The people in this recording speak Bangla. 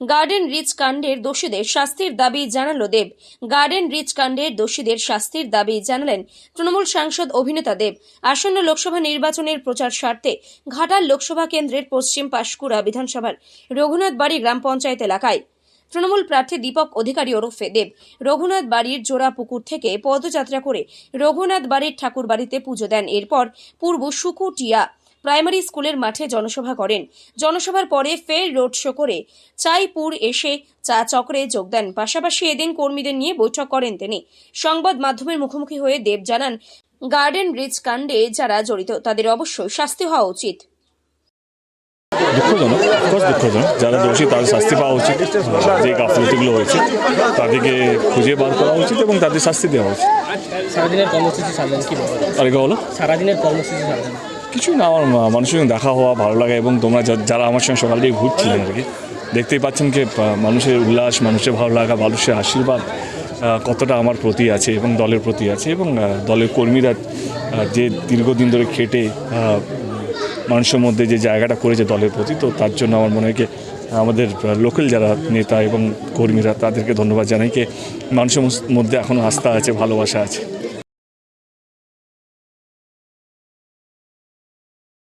গার্ডেন রিচ কাণ্ডের দোষীদের শাস্তির দাবি জানালো দেব। গার্ডেন রিচ কাণ্ডের দোষীদের শাস্তির দাবি জানালেন তৃণমূল সাংসদ অভিনেতা দেব। আসন্ন লোকসভা নির্বাচনের প্রচার স্বার্থে ঘাটাল লোকসভা কেন্দ্রের পশ্চিম পাশকুড়া বিধানসভার রঘুনাথ বাড়ি গ্রাম পঞ্চায়েত এলাকায় তৃণমূল প্রার্থী দীপক অধিকারী ওরফে দেব রঘুনাথ বাড়ির জোড়া পুকুর থেকে পদযাত্রা করে রঘুনাথ বাড়ির ঠাকুর বাড়িতে পুজো দেন। এরপর পূর্ব সুকুটিয়া প্রাইমারি স্কুলের মাঠে জনসভা করেন। জনসভার পরে ফের রোড শো করে চাইপুর এসে চা চক্রে যোগ দেন। পাশাপাশি এদিন কর্মীদের নিয়ে বৈঠক করেন তিনি। সংবাদ মাধ্যমের মুখোমুখি হয়ে দেব জানান গার্ডেন রিচ কাণ্ডে যারা জড়িত তাদের অবশ্যই শাস্তি হওয়া উচিত। দুঃখজনক অফকোর্স দুঃখজনক। যারা দোষী তাদের শাস্তি পাওয়া উচিত। যে গাফলতিগুলো হয়েছে তাদেরকে খুঁজে বার করা উচিত এবং তাদের শাস্তি দেওয়া উচিত। সারাদিনের কর্মসূচি সারলেন কি বলবেন আরেকটা বলো। সারাদিনের কর্মসূচি সারলেন কিছুই না, আমার মানুষের সঙ্গে দেখা হওয়া, ভালো লাগে এবং তোমরা যা- যারা আমার সঙ্গে সকাল থেকে ঘুরছিলেন আর কি, দেখতেই পাচ্ছেন কি মানুষের উল্লাস, মানুষের ভালো লাগা, মানুষের আশীর্বাদ কতটা আমার প্রতি আছে এবং দলের প্রতি আছে এবং দলের কর্মীরা যে দীর্ঘদিন ধরে খেটে মানুষের মধ্যে যে জায়গাটা করেছে দলের প্রতি, তো তার জন্য আমার মনে হয় আমাদের লোকাল যারা নেতা এবং কর্মীরা, তাদেরকে ধন্যবাদ জানাই কি, মানুষের মধ্যে এখনও আস্থা আছে, ভালোবাসা আছে।